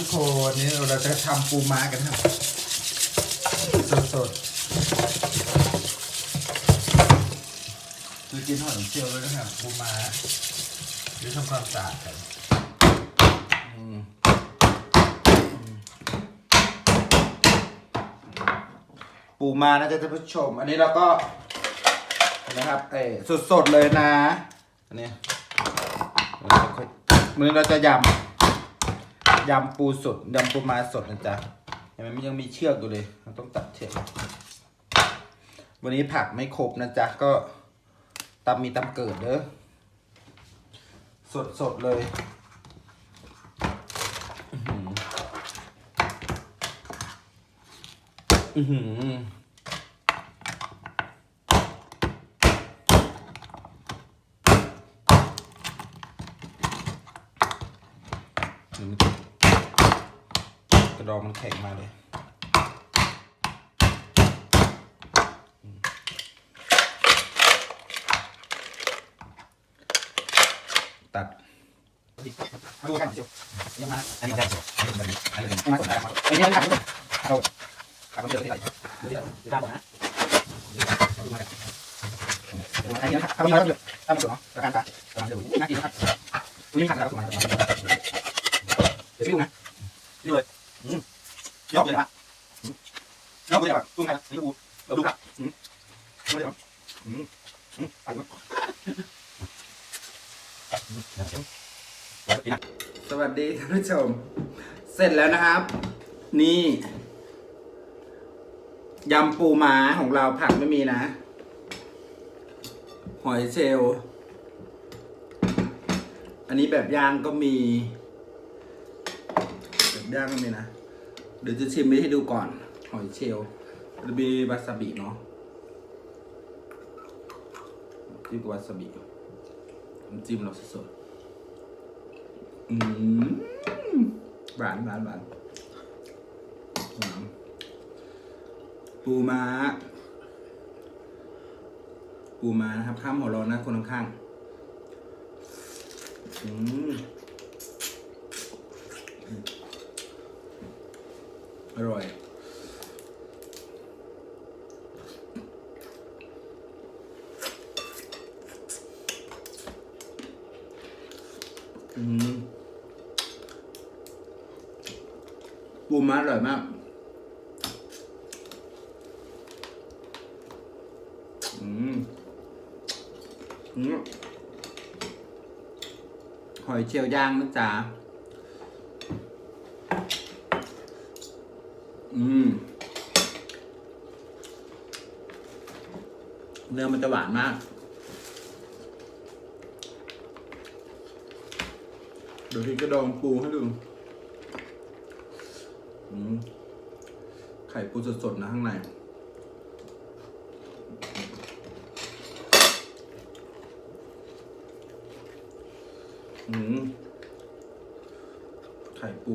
ทุกคนนี่เราจะทำปูม้ากันครับสดๆคือกินหอยเชียวเลยนะครับปูม้าหรือทำความสะอาดกันปูม้านะจ๊ะท่านผู้ชม อันนี้เราก็นะครับเออสดๆเลยนะ อันนี้มือเราจะยำ ยำปูสดยำปูมาสดนะจ๊ะเห็นไหมมันยังมีเชือกอยู่เลยเราต้องตัดเชือกวันนี้ผักไม่ครบนะจ๊ะก็ตำมีตำเกิดเด้อสดสดๆเลยอือหืออื้อหือเดี๋ยวมัน กระดองมันแข็งมาเลยตัดดูกันสิยังมาอันนี้ได้สิอันนี้ได้อันนี้ได้อันนี้ได้เราขับมันเดือดที่ไหนเดือดที่ด้านบนนะอันนี้นะครับทำมันเดือดทำมันเดือดเนาะประการตาประการเดือดน่ากินนะครับนี่ขัดแล้วประมาณเดี๋ยวพี่ดูนะนี่เลย ยกเลยนะยกเลยแบบตุ้งไงนี่ดูเราดูครับอืมไม่ได้หรออืมอืมไปดูสวัสดีท่านผู้ชม เสร็จแล้วนะครับ นี่ยำปูม้าของเราผักไม่มีนะ หอยเชลล์อันนี้แบบย่างก็มี แบบย่างก็มีนะ เดี๋ยวจะชิมให้ดูก่อน หอยเชลล์มีวาซาบิเนาะจิ้มวาซาบิน้ำจิ้มเราสดๆอืมหวานหวานหวานหวานปูม้า ปูม้านะครับ ข้ามหัวร้อนนะคนข้างๆอืม อร่อย อืมปูม้าอร่อยมากอืมอืมหอยเชลล์ย่างนะจ๊ะ อืม เนื้อมันจะหวานมาก เดี๋ยวพี่กระดองปูให้ดูอืมไข่ปูสดๆนะข้างในอืมไข่ปู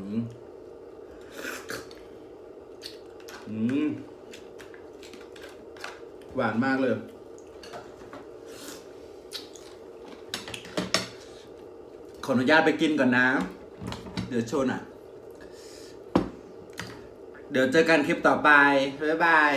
อืมอืมหวานมากเลย ขออนุญาตไปกินก่อนนะ เดี๋ยวโชว์หน่ะ เดี๋ยวเจอกันคลิปต่อไป บ๊ายบาย